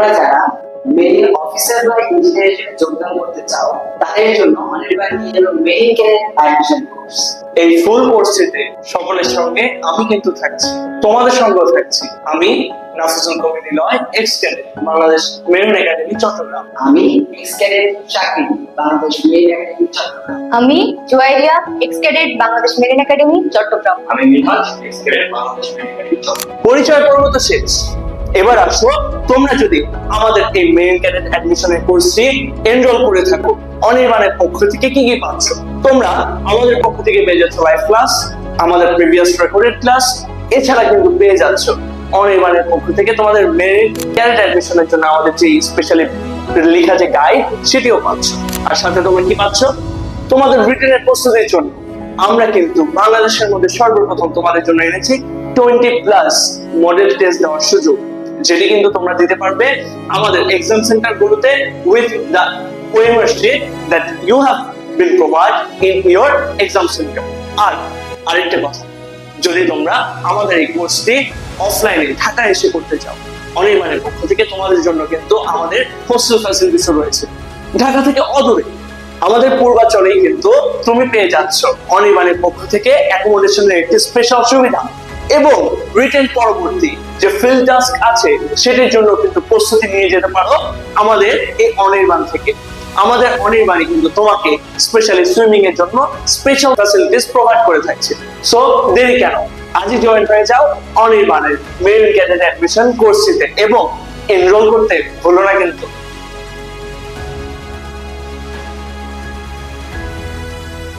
তোমরা যারা marine officer বা ইঞ্জিনিয়ার যোগদান করতে চাও তাদের জন্য অনির্বাণ নিয়ে এলো মেরিন ক্যাডেট অ্যাডমিশন কোর্স এই ফুল কোর্সটিতে সকলের সঙ্গে আমি কিন্তু থাকছি তোমাদের সঙ্গেও থাকছি। আমি Nafizul Kabir Niloy ex cadet Bangladesh marine academy Chattogram. আমি এক্স ক্যাডেট চাকরি বাংলাদেশ মেরিন একাডেমি চট্টগ্রাম। আমি Juairia ex cadet Bangladesh marine academy Chattogram. আমি Nihaj ex cadet Bangladesh medical Chattogram. পরিচয় পর্ব তো শেষ। এবার আসো, তোমরা যদি আমাদের এই মেরিন ক্যাডেট অ্যাডমিশনের কোর্সটি এনরোল করে থাকো, অনির্বাণের পক্ষ থেকে কি কি পাচ্ছ? তোমরা আমাদের পক্ষ থেকে পেয়ে যাচ্ছ লাইভ ক্লাস আমাদের প্রিভিয়াস রেকর্ডেড ক্লাস এছাড়া কিন্তু পেয়ে যাচ্ছ অনির্বাণের পক্ষ থেকে তোমাদের মেরিন ক্যাডেট অ্যাডমিশনের জন্য আমাদের যে স্পেশালি লেখা যে গাইড সেটিও পাচ্ছ। আর সাথে তোমরা কি পাচ্ছ? তোমাদের ব্রিটেনের প্রস্তুতির জন্য আমরা কিন্তু বাংলাদেশের মধ্যে সর্বপ্রথম তোমাদের জন্য এনেছি টোয়েন্টি প্লাস মডেল টেস্ট দেওয়ার সুযোগ। যেটি কিন্তু তোমরা দিতে পারবে আমাদের এক্সাম সেন্টার গুলোতে with OMR sheet that you have been provide in your exam centre আর আরেকটা কথা, যদি তোমরা আমাদের এই কোর্সটি অফলাইনে ঢাকা এসে করতে চাও, অনির্বাণের পক্ষ থেকে তোমাদের জন্য কিন্তু আমাদের হোস্টেল ফ্যাসিলিটিসও রয়েছে। ঢাকা থেকে অদূরে, আমাদের পূর্বাচলেই কিন্তু তুমি পেয়ে যাচ্ছ অনির্বাণের পক্ষ থেকে অ্যাকোমোডেশনের একটি স্পেশাল সুবিধা। এবং রিটেন পরবর্তী যে ফিল্ড টাস্ক আছে, সেটির জন্য কিন্তু প্রস্তুতি নিয়ে যেতে পারো আমাদের এই অনির্বাণ থেকে। আমাদের অনির্বাণী কিন্তু তোমাকে স্পেশালি সুইমিং এর জন্য স্পেশাল ফ্যাসিলিটিস প্রোভাইড করে থাকছে। সো দেরি কেন? আজই জয়েন হয়ে যাও অনির্বাণের মেরিন ক্যাডেট অ্যাডমিশন কোর্সটিতে এবং এনরোল করতে ভুলো না কিন্তু।